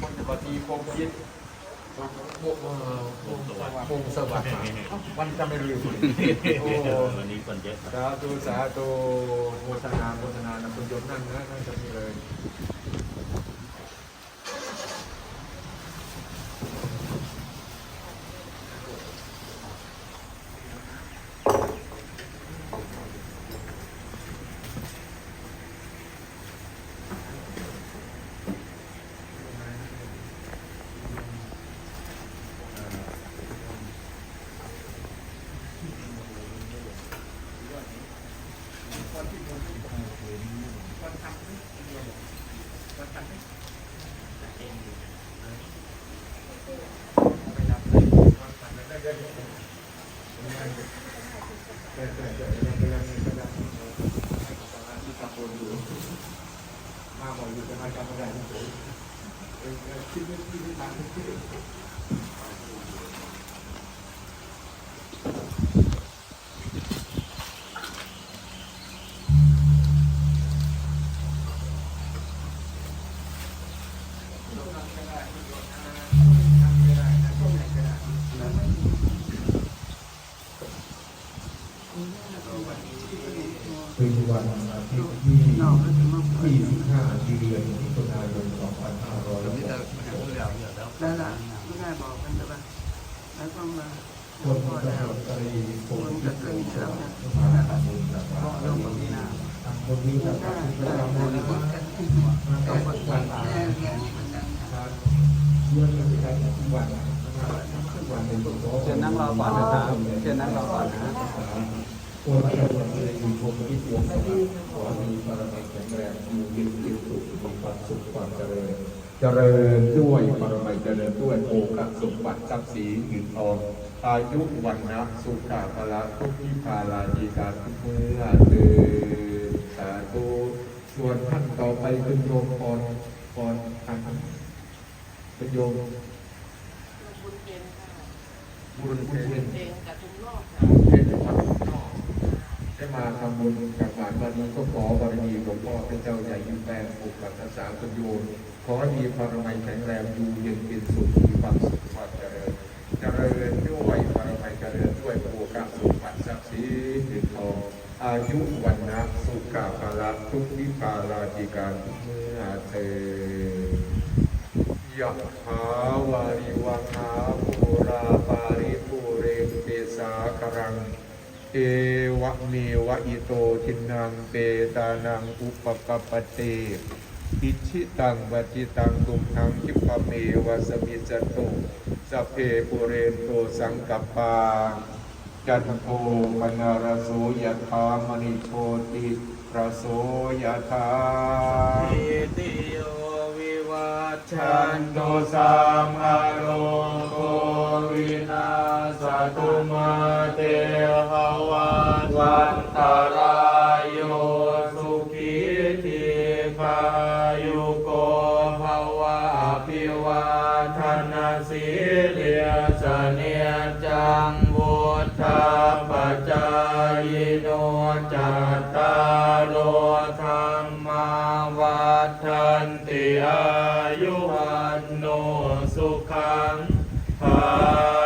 คนจะบดีคมยิดโมเอ่อวงสวัสดิ์วงสวัสดิ์วันจะไม่ลืมโอ้วันนี้คนเยอะครับสาธุสาธุโมทนาโมทนานะคุณโยมนั่งนะนั่งจะมีเลย ไม่นับเลยวันผ่านไปได้เดือนหนึ่งแต่แต่แต่ยังยังยังก็ยังให้สมาธิตะโกนอยู่ มาบ่อยอยู่จะมาจำไม่ได้ที่สุดเออคิดไม่คิดไม่ทันคิด เป็นวันอาทิตย์ที่ที่25เดือนมิถุนายน2500แล้วล่ะไม่ได้บอกกันใช่ปะแล้วก็มาคนพอตำแล้รววจตรีพงคนจะขึ้นเสริมเนี่ยมาทำบุญกับเพราะเราแบบนี้นะทำบุญนี้กับได้ที่ได้เรา วันวันเป็นตัวเชิญนั่งรอก่อนนะครับเชิญนั่งรอก่อนนะคนตำรวจตรีพงศ์ที่วงสวัสดิ์ขอมีบารมีแข็งแรงมีกินกินสุขมีความสุขความเจริญเจริญด้วยปรมัยเจริญด้วยโอกาสสมบัติทรัพย์สินเงินทองอายุวันนะสุขาภละทุกที่พาลาดีกาทุกเมื่อเตือนสาธุส่วนท่านต่อไปเป็นโยมพรพรท่านเป็นโยม บุญเพ็ญค่ะบุญเพนเพลงกับทุกรอบค่ะเพนจังหวัดนอกได้มาทำบุญกับหลานวันนี้ก็ขอบารมีหลวงพ่อเป็นเจ้าใหญ่ยิ่งแปลงปกปักรักษาคุณโยมขอให้มีพรมัยแข็งแรงอยู่เย็นเป็นสุขมีความสุขความเจริญเจริญด้วยปรมัยเจริญด้วยโอกาสสุขปัสสักสีถึงทองอายุวันนะสุขภาละทุกวิภาลาจิการเมื่อเธอยะหาวา ริวังหาภูราปาริภูเรนเปสาครัง เอวะเมวะอิโตทินังเปตานังอุปกปปเตอิชิตังวัจิตังตุมหังคิปเมวะสมิจตุสเพปุเรนโตสังกปปาจันโทปนารโสยถามณิโชติระโสยถาอิติโย ชันโตสัมอาโรโควินาสตุมาเตหวันวันตารายโยสุขีทีขายุโกภวะอภิวาทนาสีเลียสเนียจังวุฒาปัจจายโนจัตตารโอธรรมาวัฏันติอา วันโนสุขังภา